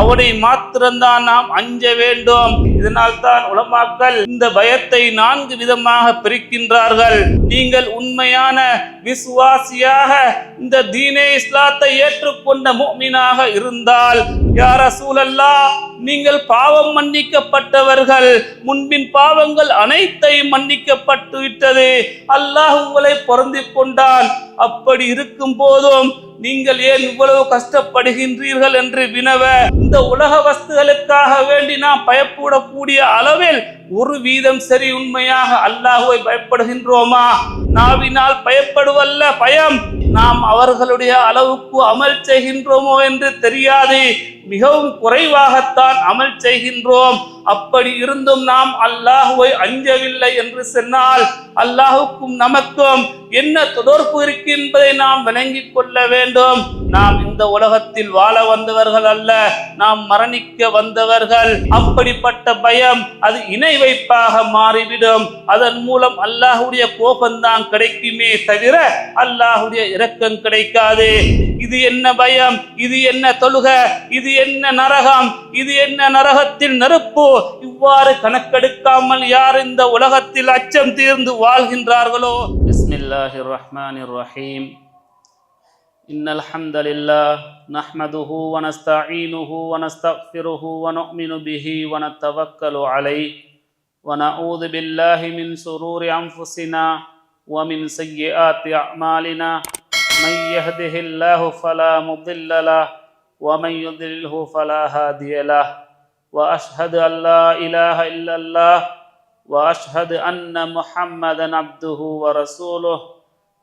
அவனை மாத்திரம்தான் நாம் அஞ்ச வேண்டும். இதனால் தான் உலமாக்கள் இந்த பயத்தை நான்கு விதமாக பிரிக்கின்றார்கள். நீங்கள் உண்மையான விசுவாசியாக இந்த தீனே இஸ்லாத்தை ஏற்றுக்கொண்ட மோமினாக இருந்தால் யார சூழல்லா நீங்கள் பாவம் மன்னிக்கப்பட்டவர்கள். முன்பின் பாவங்கள் அனைத்தையும் மன்னிக்கப்பட்டு விட்டது. அல்லாஹ் உங்களை பொருந்தி கொண்டான். அப்படி இருக்கும் போதும் நீங்கள் ஏன் இவ்வளவு கஷ்டப்படுகின்றீர்கள் என்று வினவ இந்த உலக வஸ்துகளுக்காக வேண்டி நாம் சொல்லக்கூடிய அளவில் ஒரு வீதம் சரி உண்மையாக அல்லாஹுவை பயப்படுகின்றோமா? நாவினால் பயப்படுவல்ல பயம். நாம் அவர்களுடைய அளவுக்கு அமல் செய்கின்றோமோ என்று தெரியாது மிகவும் குறைவாகத்தான் அமல் செய்கின்றோம். அப்படி இருந்தும் நாம் அல்லாஹுவை அஞ்சவில்லை என்று சொன்னால் அல்லாஹுக்கும் நமக்கும் என்ன தொடர்பு இருக்கு என்பதை நாம் விளங்கிக் கொள்ள வேண்டும். நாம் இந்த உலகத்தில் வாழ வந்தவர்கள் அல்ல நாம் மரணிக்க வந்தவர்கள். அப்படிப்பட்ட பயம் அது இணை வைப்பாக மாறிவிடும். அதன் மூலம் அல்லாஹுடைய கோபம்தான் கிடைக்குமே தவிர அல்லாஹுடைய இரக்கம் கிடைக்காது. இது என்ன பயம்? இது என்ன தொழுக? இது என்ன நரகம்? இது என்ன நரகத்தில் நெருப்பு? இவ்வாறு கணக்கெடுக்காமல் யார் இந்த உலகத்தில் அச்சம் தீர்ந்து வாழ்கின்றார்களோ? பிஸ்மில்லாஹிர் ரஹ்மானிர் ரஹீம் إن الحمد لله نحمده ونستعينه ونستغفره ونؤمن به ونتوكل عليه ونعوذ بالله من شرور أنفسنا ومن سيئات أعمالنا. من يهده الله فلا مضل له ومن يضلله فلا هادي له. وأشهد أن لا إله إلا الله وأشهد أن محمدا عبده ورسوله.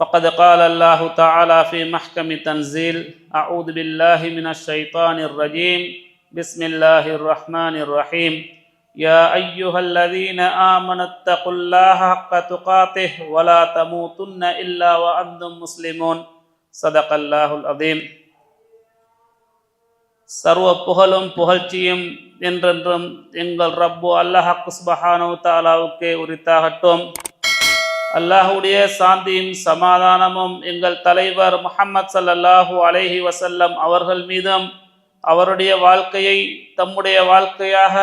فقد قال الله تعالى في محكم تنزيل أعوذ بالله من الشيطان الرجيم بسم الله الرحمن الرحيم يا أيها الذين آمنوا اتقوا الله حق تقاته ولا تموتن إلا وأنتم مسلمون صدق الله العظيم சர்வ புகழும் புகழ்ச்சியும் என்றென்றும் எங்கள் ரப்பு அல்லாஹ் சுபஹானு தாலாவுக்கே உரித்தாகட்டும் அல்லாஹுடைய சாந்தியும் சமாதானமும் எங்கள் தலைவர் முஹம்மது ஸல்லல்லாஹு அலைஹி வசல்லம் அவர்கள் மீதும் அவருடைய வாழ்க்கையை தம்முடைய வாழ்க்கையாக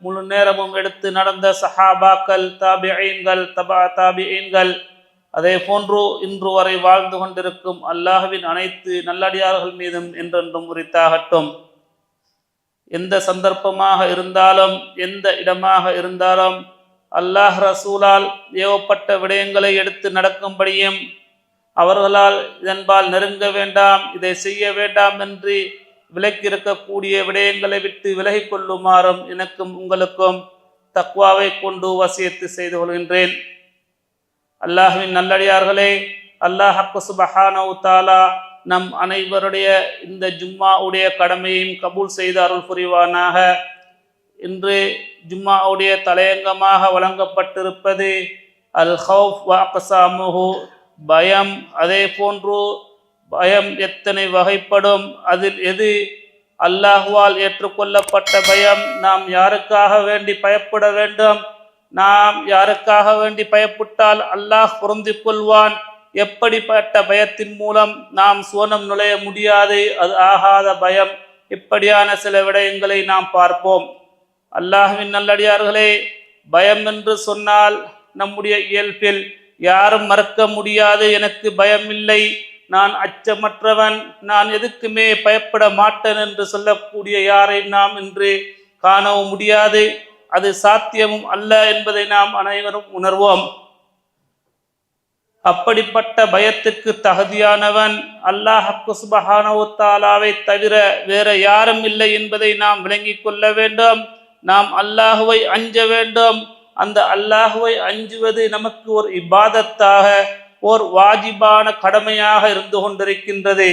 முழு நேரமும் எடுத்து நடந்த சஹாபாக்கள் தாபிஐன்கள் தபா தாபிஐன்கள் அதே போன்று இன்று வரை வாழ்ந்து கொண்டிருக்கும் அல்லாஹுவின் அனைத்து நல்லடியார்கள் மீதும் என்றென்றும் உரித்தாகட்டும். எந்த சந்தர்ப்பமாக இருந்தாலும் எந்த இடமாக இருந்தாலும் அல்லாஹ் ரசூலால் ஏவப்பட்ட விடயங்களை எடுத்து நடக்கும்படியும் அவர்களால் இதன்பால் நெருங்க வேண்டாம் இதை செய்ய வேண்டாம் என்று விலக்கியிருக்கக்கூடிய விடயங்களை விட்டு விலகிக் கொள்ளுமாறும் எனக்கும் உங்களுக்கும் தக்வாவை கொண்டு வசியத்து செய்து கொள்கின்றேன். அல்லாஹுவின் நல்லடியார்களே அல்லாஹ் சுபஹானோ தாலா நம் அனைவருடைய இந்த ஜும்மாவுடைய கடமையையும் கபூல் செய்து அருள் புரிவானாக. இன்று ஜும்மாவுடைய தலையங்கமாக வழங்கப்பட்டிருப்பது அல் ஹவுஃப் வாக்கசாமுஹு பயம் அதே போன்று பயம் எத்தனை வகைப்படும் அதில் எது அல்லாஹுவால் ஏற்றுக்கொள்ளப்பட்ட பயம்? நாம் யாருக்காக வேண்டி பயப்பட வேண்டும்? நாம் யாருக்காக வேண்டி பயப்பட்டால் அல்லாஹ் பொருந்திக் கொள்வான்? எப்படிப்பட்ட பயத்தின் மூலம் நாம் சுவனம் நுழைய முடியாது? அது ஆகாத பயம். இப்படியான சில விடயங்களை நாம் பார்ப்போம். அல்லாஹுவின் நல்லடியார்களே பயம் என்று சொன்னால் நம்முடைய இயல்பில் யாரும் மறக்க முடியாது எனக்கு பயம் இல்லை நான் அச்சமற்றவன் நான் எதுக்குமே பயப்பட மாட்டேன் என்று சொல்லக்கூடிய யாரை நாம் இன்று காணவும் முடியாது. அது சாத்தியமும் அல்ல என்பதை நாம் அனைவரும் உணர்வோம். அப்படிப்பட்ட பயத்துக்கு தகுதியானவன் அல்லாஹ் சுபஹானவுத்தாலாவை தவிர வேற யாரும் இல்லை என்பதை நாம் விளங்கிக் கொள்ள வேண்டும். நாம் அல்லாஹுவை அஞ்ச வேண்டும். அந்த அல்லாஹுவை அஞ்சுவது நமக்கு ஒரு இபாதத்தாக ஓர் வாஜிபான கடமையாக இருந்து கொண்டிருக்கின்றது.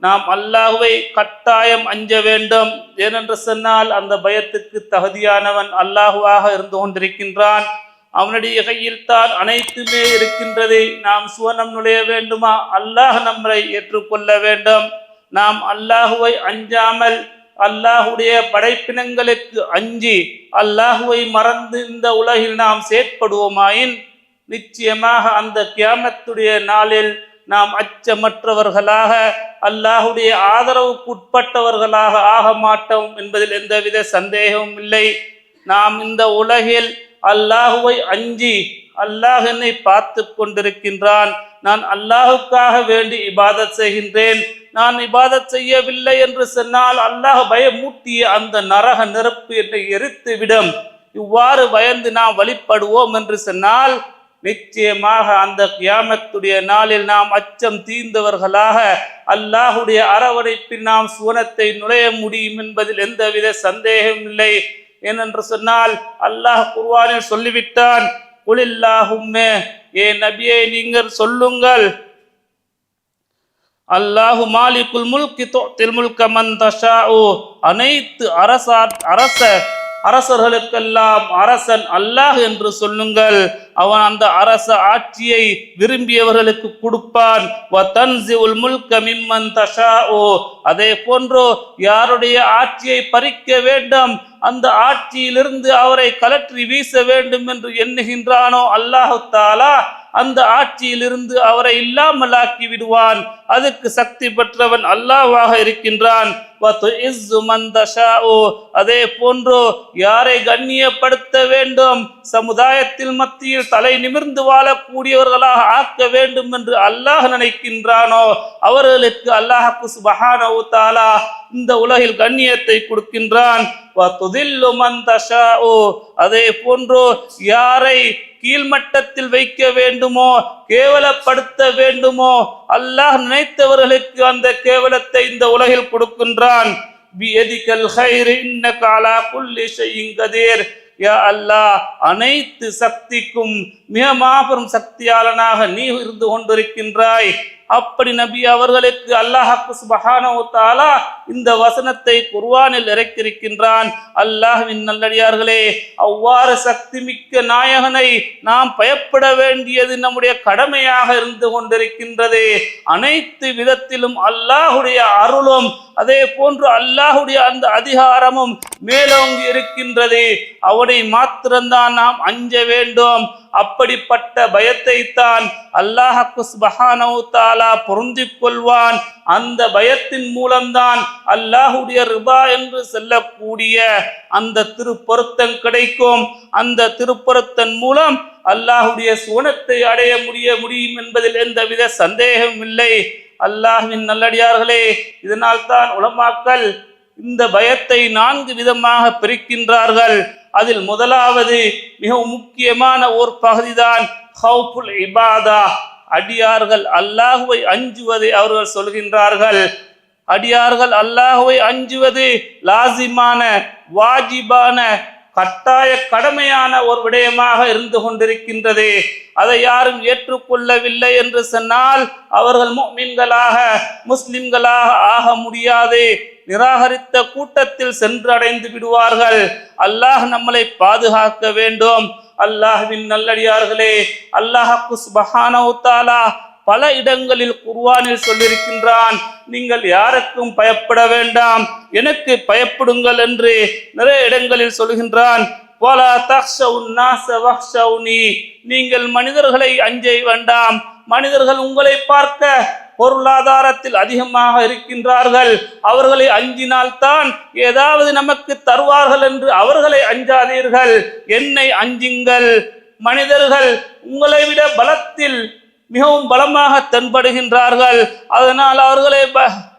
நாம் அல்லாஹுவை கட்டாயம் அஞ்ச வேண்டும். ஏனென்று சொன்னால் அந்த பயத்துக்கு தகுதியானவன் அல்லாஹுவாக இருந்து கொண்டிருக்கின்றான். அவனுடைய கையில் தான் அனைத்துமே இருக்கின்றது. நாம் சுவனம் நுழைய வேண்டுமா? அல்லாஹ் நம்மளை ஏற்றுக்கொள்ள வேண்டும். நாம் அல்லாஹுவை அஞ்சாமல் அல்லாஹுடைய படைப்பினங்களுக்கு அஞ்சி அல்லாஹுவை மறந்து இந்த உலகில் நாம் செயற்படுவோமாயின் நிச்சயமாக அந்த கியாமத்துடைய நாளில் நாம் அச்சமற்றவர்களாக அல்லாஹுடைய ஆதரவுக்குட்பட்டவர்களாக ஆக மாட்டோம் என்பதில் எந்தவித சந்தேகமும் இல்லை. நாம் இந்த உலகில் அல்லாஹுவை அஞ்சி அல்லாஹ் என்னை பார்த்து கொண்டிருக்கின்றான். நான் அல்லாஹுக்காக வேண்டி இபாதத் செய்கின்றேன். நான் இபாதத் செய்யவில்லை என்று சொன்னால் அல்லாஹ் பயமூட்டிய அந்த நரக நெருப்பு என்னை எரித்து விடும் இவ்வாறு பயந்து நாம் வழிபடுவோம் என்று சொன்னால் நிச்சயமாக அந்த கியாமத்துடைய நாளில் நாம் அச்சம் தீர்ந்தவர்களாக அல்லாஹுடைய அரவணைப்பில் நாம் சுவனத்தை நுழைய முடியும் என்பதில் எந்தவித சந்தேகம் இல்லை. ஏனென்று சொன்னால் அல்லாஹ் குர்வானில் சொல்லிவிட்டான் குலில்லாஹும்மே ஏ நபியை நீங்கள் சொல்லுங்கள். அல்லாஹு மாலிகுல் முல்கி தோத்தில் முல்க மன் தஷாஉ. அனைத்து அரசா அரச அரசர்களுக்கெல்லாம் அரசன் அல்லாஹ் என்று சொல்லுங்கள். அவன் அந்த அரச ஆட்சியை விரும்பியவர்களுக்கு கொடுப்பான். வ மிம்மன் அதே போன்று யாருடைய ஆட்சியை பறிக்க வேண்டும்? அந்த ஆட்சியிலிருந்து அவரை கலற்றி வீச வேண்டும் என்று எண்ணுகின்றானோ அல்லாஹு தாலா? அந்த ஆட்சியிலிருந்து அவரை இல்லாமல் ஆக்கி விடுவான். அதுக்கு சக்தி பெற்றவன் அல்லாவாக இருக்கின்றான். அதே போன்றோ யாரை கண்ணியப்படுத்த வேண்டும்? சமுதாயத்தில் மத்தியில் தலை நிமிர்ந்து வாழக்கூடியவர்களாக ஆக்க வேண்டும் என்று அல்லாஹ் நினைக்கின்றானோ? அவர்களுக்கு அல்லாஹு சுபஹானவு தாலா இந்த உலகில் கண்ணியத்தை கொடுக்கின்றான். அதே போன்றோ யாரை கீழ்மட்டத்தில் வைக்க வேண்டுமோ கேவலப்படுத்த வேண்டுமோ அல்லாஹ் நினைத்தவர்களுக்கு அந்த கேவலத்தை இந்த உலகில் கொடுக்கின்றான். யா அல்லாஹ் அனைத்து சக்திக்கும் மிக மாபெரும் சக்தியாளனாக நீ இருந்து கொண்டிருக்கின்றாய். அப்படி நபி அவர்களுக்கு அல்லாஹ் சுபஹானஹு இந்த வசனத்தை குர்வானில் இறக்கியிருக்கின்றான் அல்லாஹ்வின் நல்லடியார்களே அவ்வாறு சக்தி மிக்க நாயகனை நாம் பயப்பட வேண்டியது நம்முடைய கடமையாக இருந்து கொண்டிருக்கின்றது. அனைத்து விதத்திலும் அல்லாஹுடைய அருளும் அதே போன்று அல்லாஹுடைய அந்த அதிகாரமும் மேலோங்கி இருக்கின்றது. அவனை மாத்திரம்தான் நாம் அஞ்ச வேண்டும். அப்படிப்பட்ட பயத்தை தான் அல்லாஹு சுபஹானவுத்தாலா பொருந்தி பொருந்திக் கொள்வான் அந்த பயத்தின் மூலம்தான் அல்லாஹுடைய ரிபா என்று செல்லக்கூடிய அந்த திருப்பொருத்தம் கிடைக்கும். அந்த திருப்பொருத்தன் மூலம் அல்லாஹுடைய சுவனத்தை அடைய முடிய முடியும் என்பதில் எந்தவித சந்தேகம் இல்லை. அல்லாஹின் நல்லடியார்களே இதனால் தான் இந்த பயத்தை நான்கு விதமாக பிரிக்கின்றார்கள். அதில் முதலாவது மிகவும் முக்கியமான ஓர் பகுதிதான் ஹவுஃபுல் இபாதா. அடியார்கள் அல்லாஹுவை அஞ்சுவதை அவர்கள் சொல்கின்றார்கள். அடியார்கள் அல்லாஹுவை அஞ்சுவது லாசிமான வாஜிபான கட்டாய கடமையான ஒரு விடயமாக இருந்து கொண்டிருக்கின்றது. அதை யாரும் ஏற்றுக்கொள்ளவில்லை என்று சொன்னால் அவர்கள் மீன்களாக முஸ்லிம்களாக ஆக முடியாது. நிராகரித்த கூட்டத்தில் சென்றடைந்து விடுவார்கள். அல்லாஹ் நம்மளை பாதுகாக்க வேண்டும். அல்லாஹ்வின் நல்லடியார்களே அல்லாஹ் சுபஹானஹு பல இடங்களில் குர்வானில் சொல்லியிருக்கின்றான் நீங்கள் யாருக்கும் பயப்பட வேண்டாம் எனக்கு பயப்படுங்கள் என்று நிறைய இடங்களில் சொல்கின்றான் நீங்கள் மனிதர்களை அஞ்சை வேண்டாம் மனிதர்கள் உங்களை பார்க்க பொருளாதாரத்தில் அதிகமாக இருக்கின்றார்கள் அவர்களை அஞ்சினால்தான் ஏதாவது நமக்கு தருவார்கள் என்று அவர்களை அஞ்சாதீர்கள். என்னை அஞ்சுங்கள் மனிதர்கள் உங்களை விட பலத்தில் மிகவும் பலமாக தென்படுகின்றார்கள். அதனால் அவர்களை ப-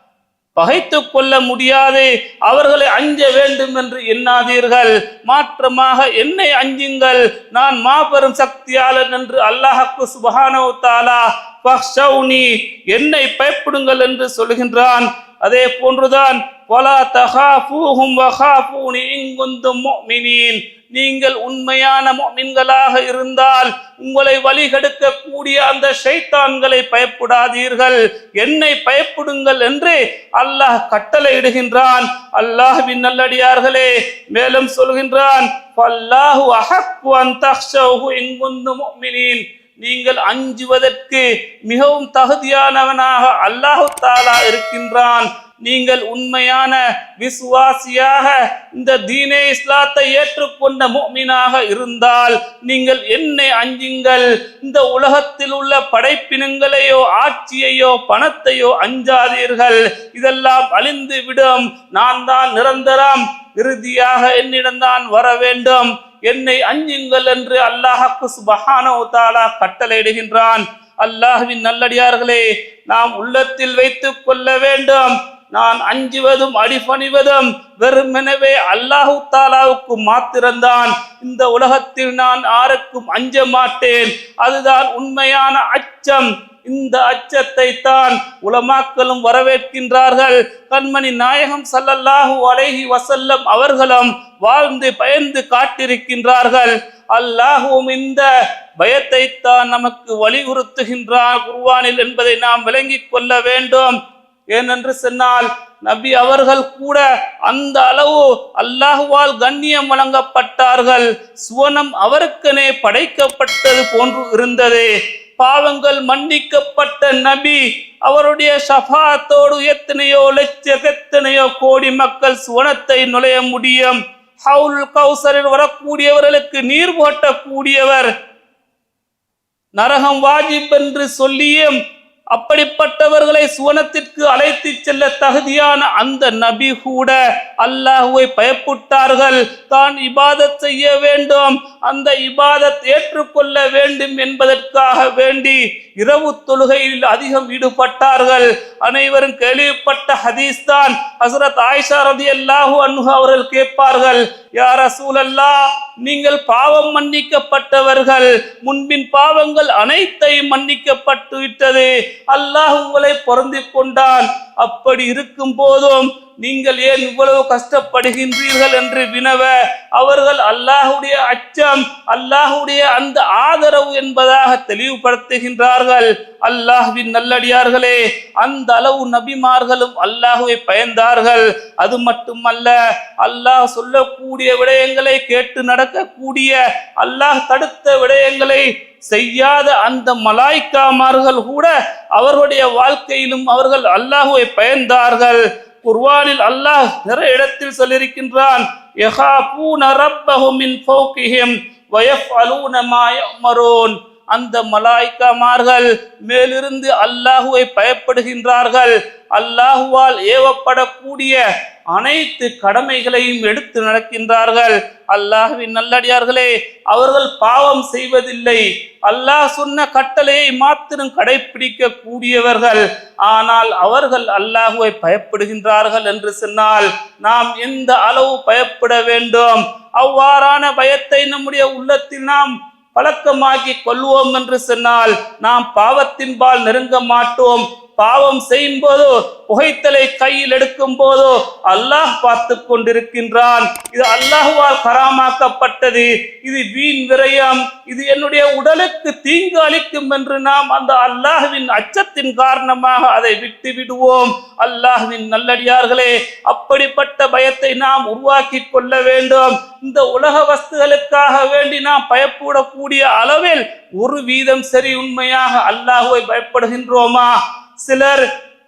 கொள்ள முடியாது அவர்களை அஞ்ச வேண்டும் என்று எண்ணாதீர்கள். மாற்றமாக என்னை அஞ்சுங்கள். நான் மாபெரும் சக்தியாளன் என்று அல்லாஹக்கு சுபஹானஹு தஆலா ஃபக்ஷௌனி என்னை பயப்படுங்கள் என்று சொல்கின்றான். அதே போன்றுதான் வலா தகாஃபூஹும் வகாஃபூனி இன் குந்தும் முஃமினீன். நீங்கள் உண்மையான முஃமின்களாக இருந்தால் உங்களை வழிகெடுக்க கூடிய அந்த ஷைத்தான்களை பயப்படாதீர்கள். என்னை பயப்படுங்கள் என்று அல்லாஹ் கட்டளையிடுகின்றான். அல்லாஹ்வின் நல்லடியார்களே மேலும் சொல்கின்றான் நீங்கள் அஞ்சுவதற்கு மிகவும் தகுதியானவனாக அல்லாஹு தாலா இருக்கின்றான். நீங்கள் உண்மையான விசுவாசியாக இந்த தீனே இஸ்லாத்தை ஏற்றுக்கொண்ட முக்மீனாக இருந்தால் நீங்கள் என்னை அஞ்சுங்கள். இந்த உலகத்தில் உள்ள படைப்பினங்களையோ ஆட்சியையோ பணத்தையோ அஞ்சாதீர்கள். இதெல்லாம் அழிந்து விடும். நான் தான் நிரந்தரம். இறுதியாக என்னிடம்தான் வர வேண்டும். என்னை அஞ்சுங்கள் என்று அல்லாஹக்கு சுபஹானஹு தாலா கட்டளையிடுகின்றான். அல்லாஹ்வின் நல்லடியார்களே நாம் உள்ளத்தில் வைத்துக் கொள்ள வேண்டும். நான் அஞ்சுவதும் அடிபணிவதும் வெறுமெனவே அல்லாஹு தாலாவுக்கு மாத்திரம்தான். இந்த உலகத்தில் நான் யாருக்கும் அஞ்ச மாட்டேன். அதுதான் உண்மையான அச்சம். இந்த அச்சத்தை தான் உலமாக்களும் வரவேற்கின்றார்கள். கண்மணி நாயகம் சல்லல்லாஹு அலைஹி வசல்லம் அவர்களும் வாழ்ந்து பயந்து காட்டிருக்கின்றார்கள் அல்லாஹுவும் இந்த பயத்தை தான் நமக்கு வலியுறுத்துகின்றார் குர்வானில் என்பதை நாம் விளங்கிக் கொள்ள வேண்டும். ஏனென்று சொன்னால் நபி அவர்கள் கூட அந்த அளவு அல்லாஹுவால் கண்ணியம் வழங்கப்பட்டார்கள். சுவனம் அவருக்கெனே படைக்கப்பட்டது போன்று இருந்தது. பாவங்கள் மன்னிக்கப்பட்ட நபி அவருடைய ஷஃபாத்தோடு எத்தனையோ லட்சம் எத்தனையோ கோடி மக்கள் சுவனத்தை நுழைய முடியும். ஹவுல் கௌசரில் வரக்கூடியவர்களுக்கு நீர் போட்டக்கூடியவர். நரகம் வாஜிப் என்று சொல்லியும் அப்படிப்பட்டவர்களை சுவனத்திற்கு அழைத்து செல்ல தகுதியான அந்த நபி கூட அல்லாஹுவை பயப்புட்டார்கள். தான் இபாதத் செய்ய வேண்டும் அந்த இபாதத் ஏற்றுக்கொள்ள வேண்டும் என்பதற்காக வேண்டி இரவு தொழுகையில் அதிகம் ஈடுபட்டார்கள். அனைவரும் கேள்விப்பட்ட ஹதீஸ் தான். ஹசரத் ஆயிஷா ரதி அல்லாஹு அன்ஹு அவர்கள் கேட்பார்கள் யார் ரசூலல்லா நீங்கள் பாவம் மன்னிக்கப்பட்டவர்கள். முன்பின் பாவங்கள் அனைத்தையும் மன்னிக்கப்பட்டு விட்டது அல்லாஹ் உங்களை பொருந்தி கொண்டான். அப்படி இருக்கும் போதும் நீங்கள் ஏன் இவ்வளவு கஷ்டப்படுகின்றீர்கள் என்று வினவ அவர்கள் அல்லாஹுடைய அச்சம் அல்லாஹுடைய அந்த ஆதரவு என்பதாக தெளிவுபடுத்துகின்றார்கள். அல்லாஹுவின் நல்லடியார்களே அந்த அளவு நபிமார்களும் அல்லாஹுவை பயந்தார்கள். அது மட்டுமல்ல அல்லாஹ் சொல்லக்கூடிய விடயங்களை கேட்டு நடக்கக்கூடிய அல்லாஹ் தடுத்த விடயங்களை செய்யாத அந்த மலாய்க்காமார்கள் கூட அவர்களுடைய வாழ்க்கையிலும் அவர்கள் அல்லாஹுவை பயந்தார்கள். குர்வானில் அல்லாஹ் நிறைய இடத்தில் சொல்லியிருக்கின்றான் யஹாபூன ரப்பஹும் மின் ஃபௌகிஹிம் வயஃப்அலூன மா யஅமரூன். அந்த மலாய்க்காமார்கள் மேலிருந்து அல்லாஹுவை பயப்படுகின்றார்கள். அல்லாஹுவால் ஏவப்படக்கூடிய அனைத்து கடமைகளையும் எடுத்து நடக்கின்றார்கள். அல்லாஹுவின் நல்லடியார்களே அவர்கள் பாவம் செய்வதில்லை. அல்லாஹ் சொன்ன கட்டளையை மாத்திரம் கடைபிடிக்க கூடியவர்கள் ஆனால் அவர்கள் அல்லாஹுவை பயப்படுகின்றார்கள் என்று சொன்னால் நாம் எந்த அளவு பயப்பட வேண்டும்? அவ்வாறான பயத்தை நம்முடைய உள்ளத்தில் நாம் பழக்கமாக்கி கொள்வோம் என்று சொன்னால் நாம் பாவத்தின்பால் நெருங்க மாட்டோம். பாவம் செய்யும் போதோ புகைத்தலை கையில் எடுக்கும் போதோ அல்லாஹ் பார்த்து கொண்டிருக்கின்றான். இது அல்லாஹுவால் கராமாக்கப்பட்டது இது வீண் விரயம். இது என்னுடைய உடலுக்கு தீங்கு அளிக்கும் என்று நாம் அந்த அல்லாஹ்வின் அச்சத்தின் காரணமாக அதை விட்டு விடுவோம். அல்லாஹ்வின் நல்லடியார்களே அப்படிப்பட்ட பயத்தை நாம் உருவாக்கி கொள்ள வேண்டும். இந்த உலக வஸ்துகளுக்காக வேண்டி நாம் பயப்படக்கூடிய அளவில் ஒரு வீதம் சரி உண்மையாக அல்லாஹுவை பயப்படுகின்றோமா? சிலர்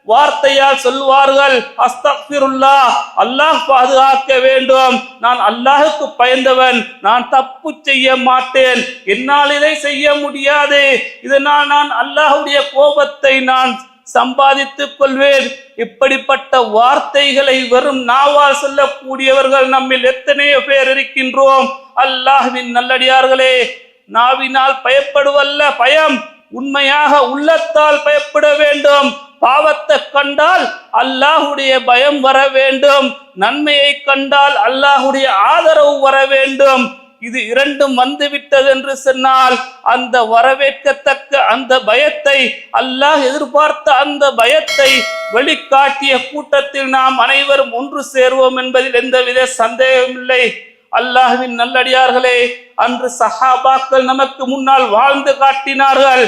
வார்த்தையால் சொல்வார்கள் அஸ்தக்பிருல்லா அல்லாஹ் பாதுகாக்க வேண்டும். நான் அல்லாஹுக்கு பயந்தவன் நான் தப்பு செய்ய மாட்டேன். என்னால் இதை செய்ய முடியாது. இதனால் நான் அல்லாஹுடைய கோபத்தை நான் சம்பாதித்துக் கொள்வேன். இப்படிப்பட்ட வார்த்தைகளை வெறும் நாவால் சொல்லக்கூடியவர்கள் நம்மில் எத்தனையோ பேர் இருக்கின்றோம். அல்லாஹ்வின் நல்லடியார்களே நாவினால் பயப்படுவல்ல பயம். உண்மையாக உள்ளத்தால் பயப்பட வேண்டும். பாவத்தை கண்டால் அல்லாஹுடைய பயம் வர வேண்டும். நன்மையை கண்டால் அல்லாஹுடைய ஆதரவு வர வேண்டும். இது இரண்டும் வந்துவிட்டது என்று சொன்னால் அந்த வரவேற்கத்தக்க அந்த பயத்தை அல்லாஹ் எதிர்பார்த்த அந்த பயத்தை வெளிக்காட்டிய கூட்டத்தில் நாம் அனைவரும் ஒன்று சேர்வோம் என்பதில் எந்தவித சந்தேகமில்லை. அல்லாஹுவின் நல்லடியார்களே அன்று சஹாபாக்கள் நமக்கு முன்னால் வாழ்ந்து காட்டினார்கள்.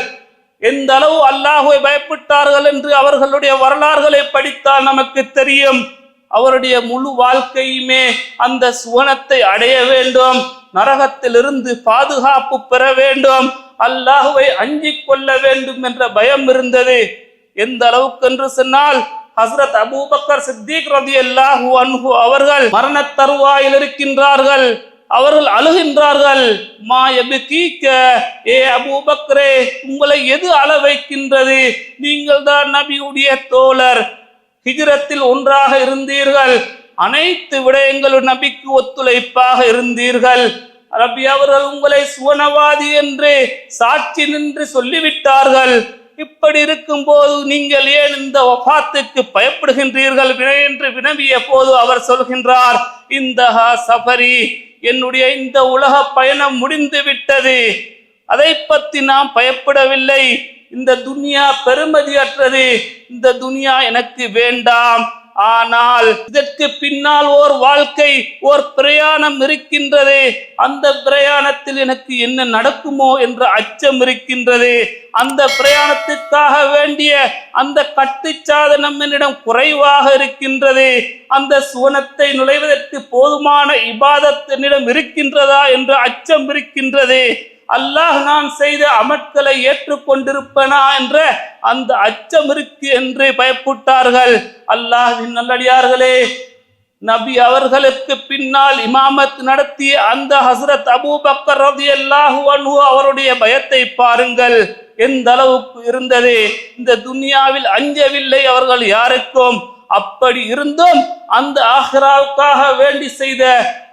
எந்த அளவு அல்லாஹுவை பயப்பட்டார்கள் என்று அவர்களுடைய வரலாறுகளை படித்தால் நமக்கு தெரியும். அவருடைய முழு வாழ்க்கையுமே அந்த சுவனத்தை அடைய வேண்டும். நரகத்திலிருந்து பாதுகாப்பு பெற வேண்டும். அல்லாஹுவை அஞ்சிக் கொள்ள வேண்டும் என்ற பயம் இருந்தது. எந்த அளவுக்கு என்று சொன்னால் ஹஸ்ரத் அபூபக்கர் சித்திக் ரதி அல்லாஹு அன்ஹு அவர்கள் மரண தருவாயில் இருக்கின்றார்கள். அவர்கள் அழுகின்றார்கள். மா எபுகீக்க? ஏ அபூபக்கரே உங்களை எது அழ வைக்கின்றது நீங்கள் தான் நபியுடைய தோழர். ஹிஜரத்தில் ஒன்றாக இருந்தீர்கள். அனைத்து விடயங்களும் நபிக்கு ஒத்துழைப்பாக இருந்தீர்கள். ரபி அவர்கள் உங்களை சுவனவாதி என்று சாட்சி நின்று சொல்லிவிட்டார்கள். இப்படி இருக்கும் போது நீங்கள் ஏன் இந்த ஒபாத்துக்கு பயப்படுகின்றீர்கள்? வினை என்று வினவிய போது அவர் சொல்கின்றார் இந்த சபரி என்னுடைய இந்த உலக பயணம் முடிந்து விட்டது. அதை பற்றி நாம் பயப்படவில்லை. இந்த துனியா பெருமதியற்றது. இந்த துனியா எனக்கு வேண்டாம். ஆனால் இதற்கு பின்னால் ஓர் வாழ்க்கை ஓர் பிரயாணம் இருக்கின்றது. அந்த பிரயாணத்தில் எனக்கு என்ன நடக்குமோ என்ற அச்சம் இருக்கின்றது. அந்த பிரயாணத்துக்காக வேண்டிய அந்த கட்டுச்சாதனம் என்னிடம் குறைவாக இருக்கின்றது. அந்த சுவனத்தை நுழைவதற்கு போதுமான இபாதத் என்னிடம் இருக்கின்றதா என்ற அச்சம் இருக்கின்றது. அல்லாஹ் நான் செய்த அமட்களை ஏற்றுக்கொண்டிருப்பனா என்ற அந்த அச்சம் இருக்கு என்று பயப்பட்டார்கள். அல்லாஹின் நல்லடியார்களே நபி அவர்களுக்கு பின்னால் இமாமத் நடத்திய அந்த ஹசரத் அபூபக்கர் ரலியல்லாஹு அல்லாஹு அவருடைய பயத்தை பாருங்கள். எந்த அளவுக்கு இருந்தது? இந்த துனியாவில் அஞ்சவில்லை அவர்கள் யாருக்கும்? அப்படி இருந்தும் அந்த ஆஹ்ராவுக்காக வேண்டி செய்த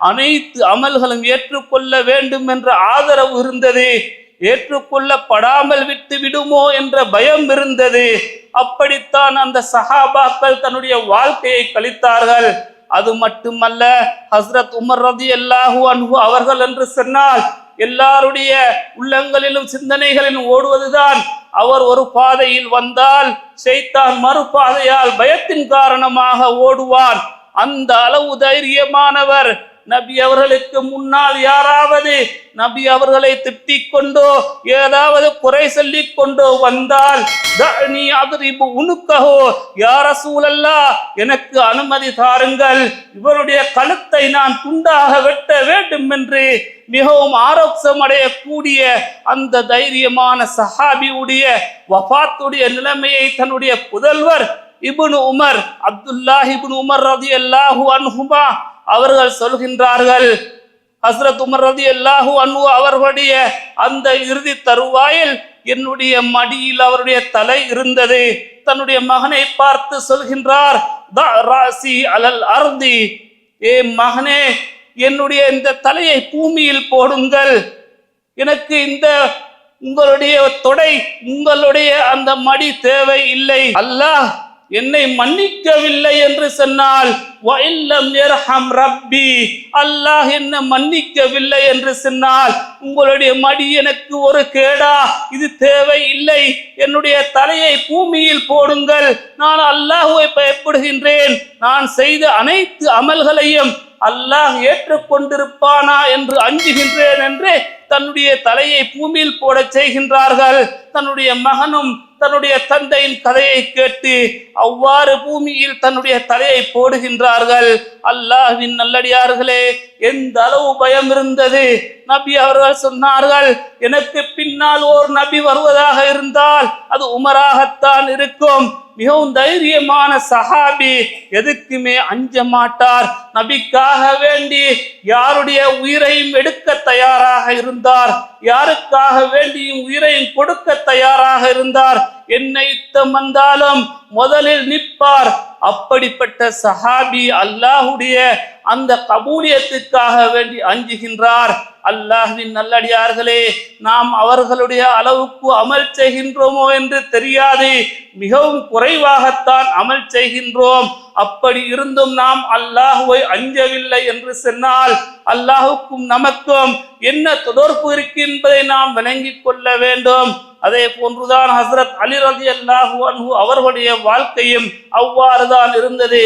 அனைத்து அமல்களும் ஏற்றுக்கொள்ள வேண்டும் என்ற ஆதரவு இருந்தது. ஏற்றுக்கொள்ளப்படாமல் விட்டு விடுமோ என்ற பயம் இருந்தது. அப்படித்தான் அந்த சஹாபாக்கள் தன்னுடைய வாழ்க்கையை கழித்தார்கள். அது மட்டுமல்ல ஹஸ்ரத் உமர் ரதி அல்லாஹூ அன்பு அவர்கள் என்று சொன்னால் எல்லாருடைய உள்ளங்களிலும் சிந்தனைகளிலும் ஓடுவதுதான் அவர் ஒரு பாதையில் வந்தால் செய்தான் மறுபாதையால் பயத்தின் காரணமாக ஓடுவார். அந்த அளவு தைரியமானவர் நபி அவர்களுக்கு முன்னால் யாராவது நபி அவர்களை திட்டிக் கொண்டோ ஏதாவது குறை சொல்லிக் கொண்டோ வந்தால் தஅனி அத்ரிபு உனுக்கஹோ யார சூழல்லா எனக்கு அனுமதி தாருங்கள். இவருடைய கழுத்தை நான் துண்டாக வெட்ட வேண்டும் என்று மிகவும் ஆரோக்கியம் அடையக்கூடிய அந்த தைரியமான சஹாபியுடைய வஃபாத்துடைய நிலைமையை தன்னுடைய புதல்வர் Ibn Umar Abdullah Ibn Umar ரலியல்லாஹு அன்ஹுமா அவர்கள் சொல்கின்றார்கள் ஹஸ்ரத் உமர் ரதி அல்லாஹூ அன்பு அவர்களுடைய அந்த இறுதி தருவாயில் என்னுடைய மடியில் அவருடைய தலை இருந்தது. தன்னுடைய மகனை பார்த்து சொல்கின்றார் ராசி அலல் அருந்தி ஏ மகனே என்னுடைய இந்த தலையை பூமியில் போடுங்கள். எனக்கு இந்த உங்களுடைய தொடை உங்களுடைய அந்த மடி தேவை இல்லை அல்லாஹ் என்னை மன்னிக்கவில்லை என்று சொன்னால் வஇல்லம் யர்ஹம் ரப்பி. அல்லாஹ் என்ன மன்னிக்கவில்லை என்று சொன்னால் உங்களுடைய மடி எனக்கு ஒரு கேடா இது தேவை இல்லை என்னுடைய தலையை பூமியில் போடுங்கள். நான் அல்லாஹுவை பயப்படுகின்றேன். நான் செய்த அனைத்து அமல்களையும் அல்லாஹ் ஏற்றுக்கொண்டிருப்பானா என்று அஞ்சுகின்றேன் என்று தன்னுடைய தலையை பூமியில் போடச் செய்கின்றார்கள். தன்னுடைய மகனும் தன்னுடைய தந்தையின் கதையை கேட்டு அவ்வாறு பூமியில் தன்னுடைய தலையை போடுகின்றார்கள். அல்லாஹ்வின் நல்லடியார்களே எந்த அளவு பயம் இருந்தது? நபி அவர்கள் சொன்னார்கள் எனக்கு பின்னால் ஓர் நபி வருவதாக இருந்தால் அது உமராகத்தான் இருக்கும். மிகவும் தைரியமான சஹாபி எதுக்குமே அஞ்ச மாட்டார். நபிக்காக வேண்டி யாருடைய உயிரையும் எடுக்க தயாராக இருந்தார்? யாருக்காக வேண்டியும் உயிரையும் கொடுக்க தயாராக இருந்தார்? என்னை யுத்தம் வந்தாலும் முதலில் நிற்பார். அப்படிப்பட்ட சஹாபி அல்லாஹுடைய அந்த கபூலியத்துக்காக வேண்டி அஞ்சுகின்றார். அல்லாஹ்வின் நல்லடியார்களே நாம் அவர்களுடைய அளவுக்கு அமல் செய்கின்றோமோ என்று தெரியாது மிகவும் குறைவாகத்தான் அமல் செய்கின்றோம். அப்படி இருந்தும் நாம் அல்லாஹுவை அஞ்சவில்லை என்று சொன்னால் அல்லாஹுக்கும் நமக்கும் என்ன தொடர்பு இருக்கு என்பதை நாம் விளங்கிக் கொள்ள வேண்டும். அதே போன்றுதான் ஹஸ்ரத் அலி ரதி அல்லாஹு அன்ஹு அவர்களுடைய வாழ்க்கையும் அவ்வாறுதான் இருந்தது.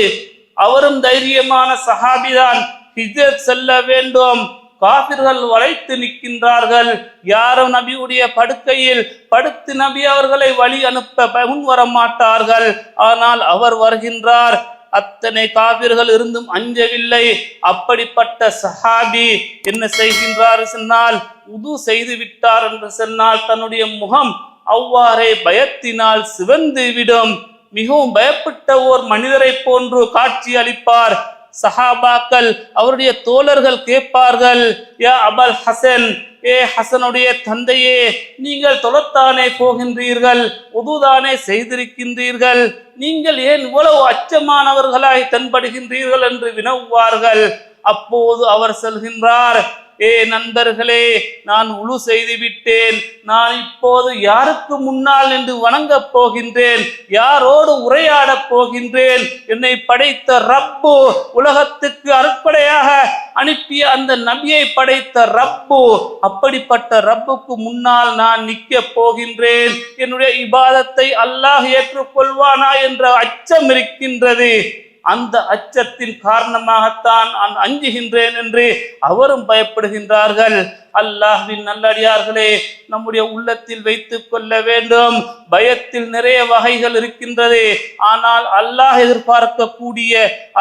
அவரும் தைரியமான சஹாபிதான். ஹிஜத் செல்ல வேண்டும். காபிர்கள் வளைத்து நிற்கின்றார்கள். யாரும் நபியுடைய படுக்கையில் படுத்து நபி அவர்களை வழி அனுப்ப முன் வர மாட்டார்கள் ஆனால் அவர் வருகின்றார். அத்தனை காவிர்கள் இருந்தும் அஞ்சவில்லை. அப்படிப்பட்ட சஹாபி என்ன செய்கின்றார் சொன்னால் உது செய்து விட்டார் என்று சொன்னால் தன்னுடைய முகம் அவ்வாறே பயத்தினால் சிவந்து விடும். மிகவும் பயப்பட்ட ஓர் மனிதரை போன்று காட்சி அளிப்பார். சஹாபாக்கள் அவருடைய தோழர்கள் கேட்பார்கள் யா அபல் ஹசன் ஏ ஹசனுடைய தந்தையே நீங்கள் தொலைத்தானே போகின்றீர்கள் உதுதானே செய்திருக்கின்றீர்கள் நீங்கள் ஏன் இவ்வளவு அச்சமானவர்களாய் தென்படுகின்றீர்கள் என்று வினவுவார்கள்? அப்போது அவர் செல்கின்றார் ஏ நண்பர்களே நான் உழு செய்து விட்டேன். நான் இப்போது யாருக்கு முன்னால் நின்று வணங்கப் போகின்றேன்? யாரோடு உரையாடப் போகின்றேன்? என்னை படைத்த ரப்பு உலகத்துக்கு அறுப்படையாக அனுப்பிய அந்த நபியை படைத்த ரப்பு அப்படிப்பட்ட ரப்புக்கு முன்னால் நான் நிற்க போகின்றேன். என்னுடைய இபாதத்தை அல்லாஹ் ஏற்றுக்கொள்வானா என்ற அச்சம் இருக்கின்றது. அந்த அச்சத்தின் காரணமாகத்தான் நான் அஞ்சுகின்றேன் என்று அவரும் பயப்படுகின்றார்கள். அல்லாஹ்வின் நல்லடியார்களே நம்முடைய உள்ளத்தில் வைத்துக் கொள்ள வேண்டும். பயத்தில் நிறைய வகைகள் இருக்கின்றது. ஆனால் அல்லாஹ் எதிர்பார்க்கக்கூடிய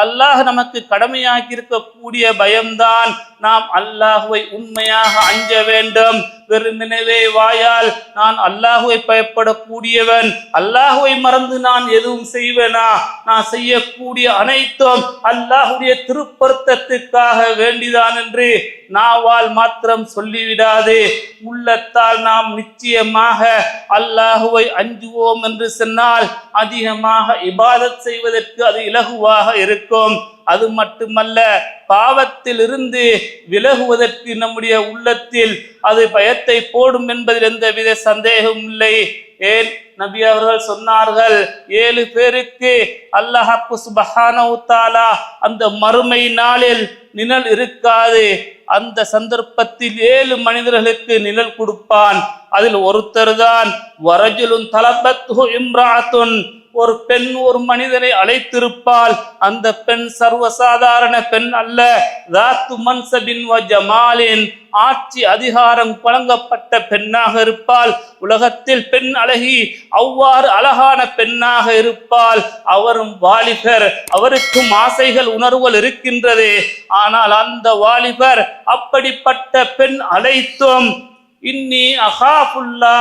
அல்லாஹ் நமக்கு கடமையாக்கி இருக்கக்கூடிய பயம்தான் நாம் அல்லாஹுவை உண்மையாக அஞ்ச வேண்டும். வெறுமெனவே வாயால் நான் அல்லாஹுவை பயப்படக்கூடியவன் அல்லாஹுவை மறந்து நான் எதுவும் செய்வேனா? நான் செய்யக்கூடிய அனைத்தும் அல்லாஹுடைய திருப்பொருத்தத்துக்காக வேண்டிதான் என்று நாவால் மாத்திரம் சொல்லிவிடாது. உள்ளத்தால் நாம் நிச்சயமாக அல்லாஹுவை அஞ்சுவோம் என்று சொன்னால் அதிகமாக இபாதத் செய்வதற்கு அது இலகுவாக இருக்கும். அது மட்டுமல்ல பாவத்தில் இருந்து விலகுவதற்கு நம்முடைய உள்ளத்தில் அது பயத்தை போடும் என்பதில் எந்தவித சந்தேகமும் இல்லை. ஏன்? நபி அவர்கள் சொன்னார்கள் ஏழு பேருக்கு அல்லாஹு சுபஹானஹு அந்த மறுமை நாளில் நிழல் இருக்காது. அந்த சந்தர்ப்பத்தில் ஏழு மனிதர்களுக்கு நிழல் கொடுப்பான். அதில் ஒருத்தர் தான் வரஜுலும் தலபத்து இம்ராத்துன். ஒரு பெண் ஒரு மனிதனை அழைத்திருப்பாள். அந்த பெண் சர்வசாதாரண பெண் அல்ல. தாத்து மன்சபின் வ ஜமாலின் ஆட்சி அதிகாரம் வழங்கப்பட்ட பெண்ணாக இருப்பால் உலகத்தில் பெண் அழகி அவ்வாறு அழகான பெண்ணாக இருப்பால் அவரும் வாலிபர். அவருக்கும் ஆசைகள் உணர்வுகள் இருக்கின்றது. ஆனால் அந்த வாலிபர் அப்படிப்பட்ட பெண் அழைத்தும் இன்னி அகாஃபுல்லா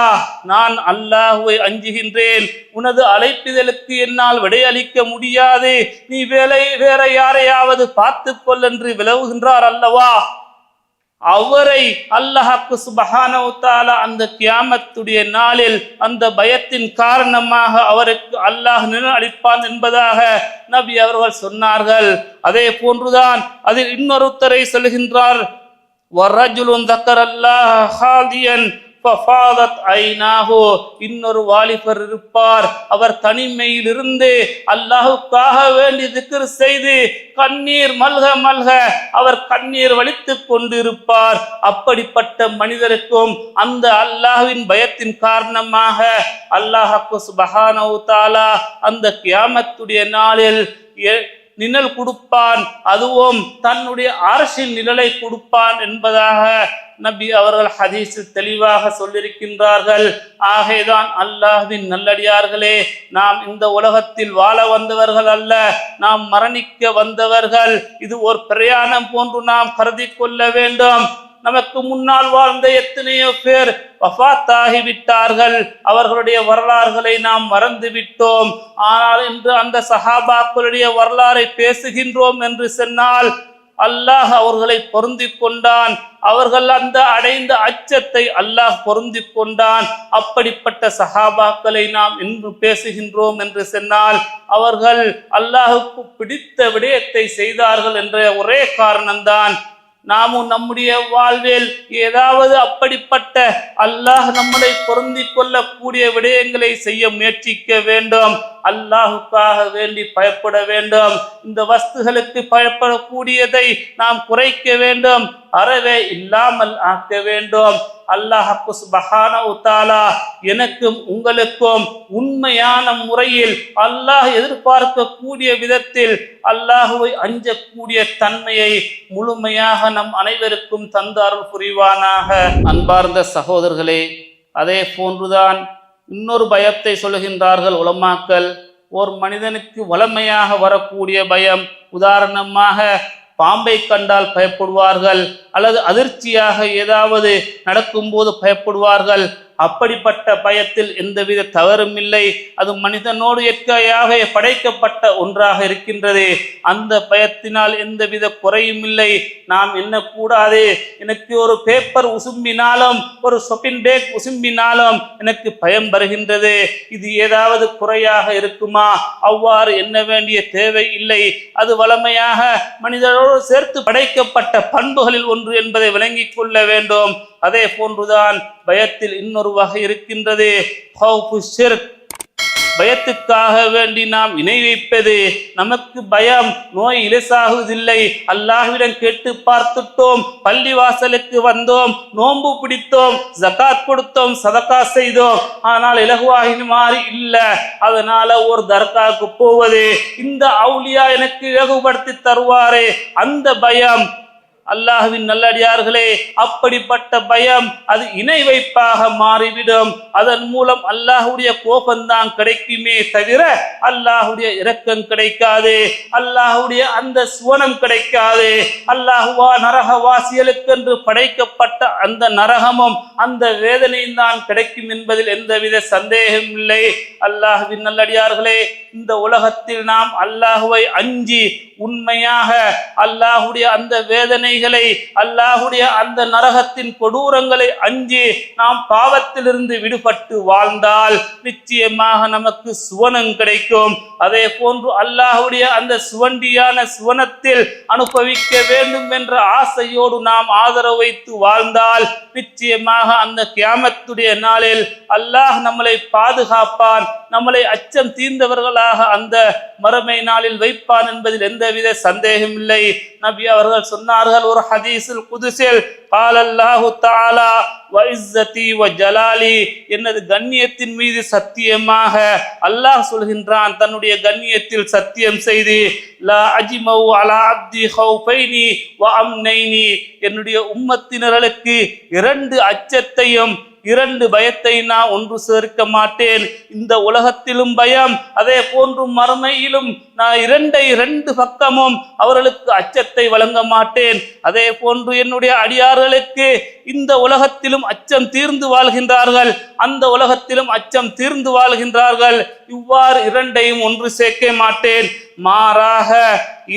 நான் அல்லாஹுவை அஞ்சுகின்றேன். உனது அழைப்பிதழுக்கு என்னால் விடையளிக்க முடியாது. நீ வேலை வேற யாரையாவது பார்த்துக்கொள் என்று விலவுகின்றார் அல்லவா? அவரை அல்லாஹாக்கு சுபஹானஹு அந்த கியாமத்துடைய நாளில் அந்த பயத்தின் காரணமாக அவருக்கு அல்லாஹ் அளிப்பான் என்பதாக நபி அவர்கள் சொன்னார்கள். அதே போன்றுதான் அதில் இன்னொருத்தரை சொல்கின்றார். வரஜுலுன் தக்கரல்லாஹ் ஹாதியன் இன்னொரு வாலிபர் இருப்பார். அவர் தனிமையில் இருந்து அல்லாஹுக்காக வேண்டி திக்ர் செய்து கண்ணீர் மல்க மல்க அவர் கண்ணீர் வலித்துக் கொண்டிருப்பார். அப்படிப்பட்ட மனிதருக்கும் அந்த அல்லாஹ்வின் பயத்தின் காரணமாக அல்லாஹு சுபஹானஹு தஆலா அந்த கியாமத்துடைய நாளில் நிழல் கொடுப்பான். அதுவும் தன்னுடைய அரசின் நிழலை கொடுப்பான் என்பதாக நபி அவர்கள் ஹதீஸில் தெளிவாக சொல்லியிருக்கின்றார்கள். ஆகேதான் அல்லாஹின் நல்லடியார்களே நாம் இந்த உலகத்தில் வாழ வந்தவர்கள் அல்ல நாம் மரணிக்க வந்தவர்கள். இது ஒரு பிரயாணம் போன்று நாம் கருதி கொள்ள வேண்டும். நமக்கு முன்னால் வாழ்ந்த எத்தனையோ பேர் வஃபாத்தாகி விட்டார்கள். அவர்களுடைய வரலாறுகளை நாம் மறந்து விட்டோம். ஆனால் இன்று அந்த சஹாபாக்களுடைய வரலாறை பேசுகின்றோம் என்று சொன்னால் அல்லாஹ் அவர்களை பொருந்தி கொண்டான். அவர்கள் அந்த அடைந்த அச்சத்தை அல்லாஹ் பொருந்தி கொண்டான். அப்படிப்பட்ட சஹாபாக்களை நாம் இன்று பேசுகின்றோம் என்று சொன்னால் அவர்கள் அல்லாஹுக்கு பிடித்த விடயத்தை செய்தார்கள் என்ற ஒரே காரணம்தான். நாமும் நம்முடைய வாழ்வில் ஏதாவது அப்படிப்பட்ட அல்லாஹ் நம்மளை பொருந்தி கொள்ளக்கூடிய விடயங்களை செய்ய முயற்சிக்க வேண்டும். அல்லாஹுக்காக வேண்டி பயப்பட வேண்டும். இந்த வஸ்துகளுக்கு பயப்படக்கூடியதை நாம் குறைக்க வேண்டும். அறவே இல்லாமல் ஆக்க வேண்டும். அல்லாஹ் சுபஹான உத்தாலா எனக்கும் உங்களுக்கும் உண்மையான முறையில் அல்லாஹ் எதிர்பார்க்கக்கூடிய விதத்தில் அல்லாஹுவை அஞ்சக்கூடிய தன்மையை முழுமையாக நம் அனைவருக்கும் தந்தாருள் புரிவானாக. அன்பார்ந்த சகோதரர்களே அதே போன்றுதான் இன்னொரு பயத்தை சொல்லுகின்றார்கள் உலமாக்கல் ஒரு மனிதனுக்கு வளமையாக வரக்கூடிய பயம் உதாரணமாக பாம்பை கண்டால் பயப்படுவார்கள். அல்லது அதிர்ச்சியாக ஏதாவது நடக்கும்போது பயப்படுவார்கள். அப்படிப்பட்ட பயத்தில் எந்தவித தவறும் இல்லை. அது மனிதனோடு இயற்கையாக படைக்கப்பட்ட ஒன்றாக இருக்கின்றது. அந்த பயத்தினால் எந்தவித குறையும் இல்லை. நாம் எண்ணக்கூடாது. எனக்கு ஒரு பேப்பர் உசும்பினாலும் ஒரு சொப்பின் பேக் உசும்பினாலும் எனக்கு பயம் வருகின்றது. இது ஏதாவது குறையாக இருக்குமா? அவ்வாறு என்ன வேண்டிய தேவை இல்லை. அது வளமையாக மனிதனோடு சேர்த்து படைக்கப்பட்ட பண்புகளில் ஒன்று என்பதை விளங்கிக் கொள்ள வேண்டும். அதே போன்றுதான் பயத்தில் இன்னொரு வகை இருக்கின்றது பயத்துக்காக வேண்டி நாம் இணை வைப்பது. நமக்கு பயம் நோய் இலசாகுவதில்லை. அல்லாஹ்விடம் கேட்டு பார்த்துட்டோம். பள்ளி வாசலுக்கு வந்தோம். நோன்பு பிடித்தோம். ஜகாத் கொடுத்தோம். சதக்கா செய்தோம். ஆனால் இலகுவாகி மாறி இல்லை. அதனால ஒரு தர்காவுக்கு போவது. இந்த அவுலியா எனக்கு இலகுபடுத்தி தருவாரே. அந்த பயம் அல்லாஹுவின் நல்லடியார்களே அப்படிப்பட்ட பயம் அது இணை வைப்பாக மாறிவிடும். அதன் மூலம் அல்லாஹுடைய கோபந்தான் கிடைக்குமே தவிர அல்லாஹுடைய இரக்கம் கிடைக்காது அல்லாஹுடைய அந்த சுவனம் கிடைக்காது. அல்லாஹுவா நரகவாசிகளுக்கென்று படைக்கப்பட்ட அந்த நரகமும் அந்த வேதனையும் தான் கிடைக்கும் என்பதில் எந்தவித சந்தேகம் இல்லை. அல்லாஹுவின் நல்லடியார்களே இந்த உலகத்தில் நாம் அல்லாஹுவை அஞ்சி உண்மையாக அல்லாஹுடைய அந்த வேதனைகளை அல்லாஹுடைய அந்த நரகத்தின் கொடூரங்களை அஞ்சி நாம் பாவத்திலிருந்து விடுபட்டு வாழ்ந்தால் நிச்சயமாக நமக்கு சுவனம் கிடைக்கும். அதே போன்று அல்லாஹுடைய அந்த சுவண்டியான சுவனத்தில் அனுபவிக்க வேண்டும் என்ற ஆசையோடு நாம் ஆதரவு வைத்து வாழ்ந்தால் நிச்சயமாக அந்த கியாமத்துடைய நாளில் அல்லாஹ் நம்மளை பாதுகாப்பான் நம்மளை அச்சம் தீர்ந்தவர்களாக அந்த மறுமை நாளில் வைப்பான் என்பதில் எந்த எந்தவித சந்தேகம் இல்லை. நபி அவர்கள் சொன்னார்கள் ஒரு ஹதீஸில் குதிசில் பாலல்லாஹு தாலா வைசதி வ ஜலாலி எனது கண்ணியத்தின் மீது சத்தியமாக அல்லாஹ் சொல்கின்றான் தன்னுடைய கண்ணியத்தில் சத்தியம் செய்து லா அஜிமௌ அலா அப்தி ஹௌபைனி வ அம்னைனி. என்னுடைய உம்மத்தினர்களுக்கு இரண்டு அச்சத்தையும் இரண்டு பயத்தை நான் ஒன்று சேர்க்க மாட்டேன். இந்த உலகத்திலும் பயம் அதே போன்று மறுமையிலும் நான் இரண்டை இரண்டு பக்கமும் அவர்களுக்கு அச்சத்தை வழங்க மாட்டேன். அதே போன்று என்னுடைய அடியார்களுக்கு இந்த உலகத்திலும் அச்சம் தீர்ந்து வாழ்கின்றார்கள். அந்த உலகத்திலும் அச்சம் தீர்ந்து வாழ்கின்றார்கள். இவ்வாறு இரண்டையும் ஒன்று சேர்க்க மாட்டேன். மாறாக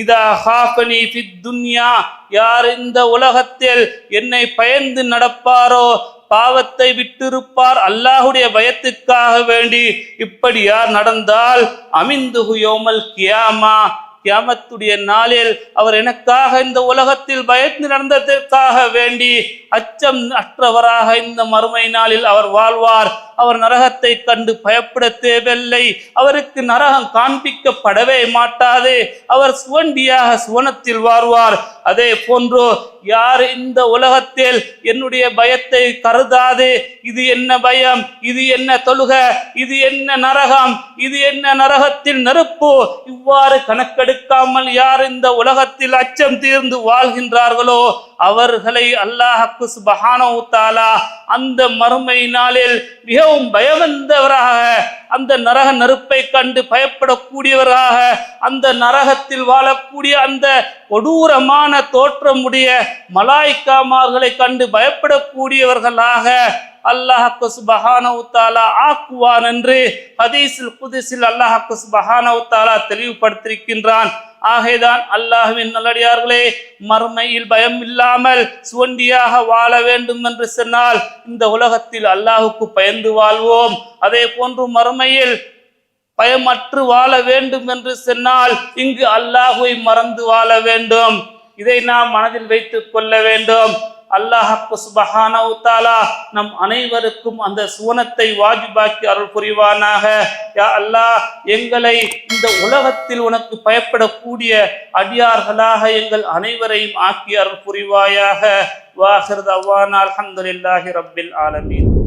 இதா ஹாஃபனி துன்யா யார் இந்த உலகத்தில் என்னை பயந்து நடப்பாரோ பாவத்தை விட்டிருப்பார் அல்லாஹுடைய பயத்துக்காக வேண்டி. இப்படி யார் நடந்தால்? அமிந்து ஹுயோமல் கியாமா. கியாமத்துடைய நாளில் அவர் எனக்காக இந்த உலகத்தில் பயந்து நடந்ததற்காக வேண்டி அச்சம் அற்றவராக இந்த மறுமை நாளில் அவர் வாழ்வார். அவர் நரகத்தை கண்டு பயப்பட தேவையில்லை. அவருக்கு நரகம் காண்பிக்கப்படவே மாட்டாது. அவர் சுவண்டியாக சுவனத்தில் வாழ்வார். அதே போன்று யார் இந்த உலகத்தில் என்னுடைய பயத்தை கருதாது? இது என்ன பயம்? இது என்ன தொழுக? இது என்ன நரகம்? இது என்ன நரகத்தில் நெருப்பு? இவ்வாறு கணக்கெடு கணக்கெடுக்காமல் யார் இந்த உலகத்தில் அச்சம் தீர்ந்து வாழ்கின்றார்களோ அவர்களை அல்லாஹு சுபஹானஹு அந்த மறுமை நாளில் மிகவும் பயவந்தவராக அந்த நரக நெருப்பை கண்டு பயப்படக்கூடியவராக அந்த நரகத்தில் வாழக்கூடிய அந்த கொடூரமான தோற்றமுடைய மலாய்க்காமார்களை கண்டு பயப்படக்கூடியவர்களாக அல்லாஹ் சுபஹானவுத்தாலா ஆக்குவான் என்று ஹதீஸில் குதிஸில் அல்லாஹ் சுபஹானவுத்தாலா தஆலா தெளிவுபடுத்தியிருக்கின்றான். ஆகைதான் அல்லாஹுவின் நல்லடியார்களே மறுமையில் பயம் இல்லாமல் சுவண்டியாக வாழ வேண்டும் என்று சொன்னால் இந்த உலகத்தில் அல்லாஹுக்கு பயந்து வாழ்வோம். அதே போன்று மறுமையில் பயமற்று வாழ வேண்டும் என்று சொன்னால் இங்கு அல்லாஹுவை மறந்து வாழ வேண்டும். இதை நாம் மனதில் வைத்துக் கொள்ள வேண்டும். அல்லாஹ் சுபஹானவுத்தாலா நம் அனைவருக்கும் அந்த சுவனத்தை வாஜிபாக்கி அருள் புரிவானாக. யா அல்லாஹ் எங்களை இந்த உலகத்தில் உனக்கு பயப்படக்கூடிய அடியார்களாக எங்கள் அனைவரையும் ஆக்கி அருள் புரிவாயாக. வாஹிர் அவ்வானால் அல்ஹம்துலில்லாஹி ரப்பில் ஆலமீன்.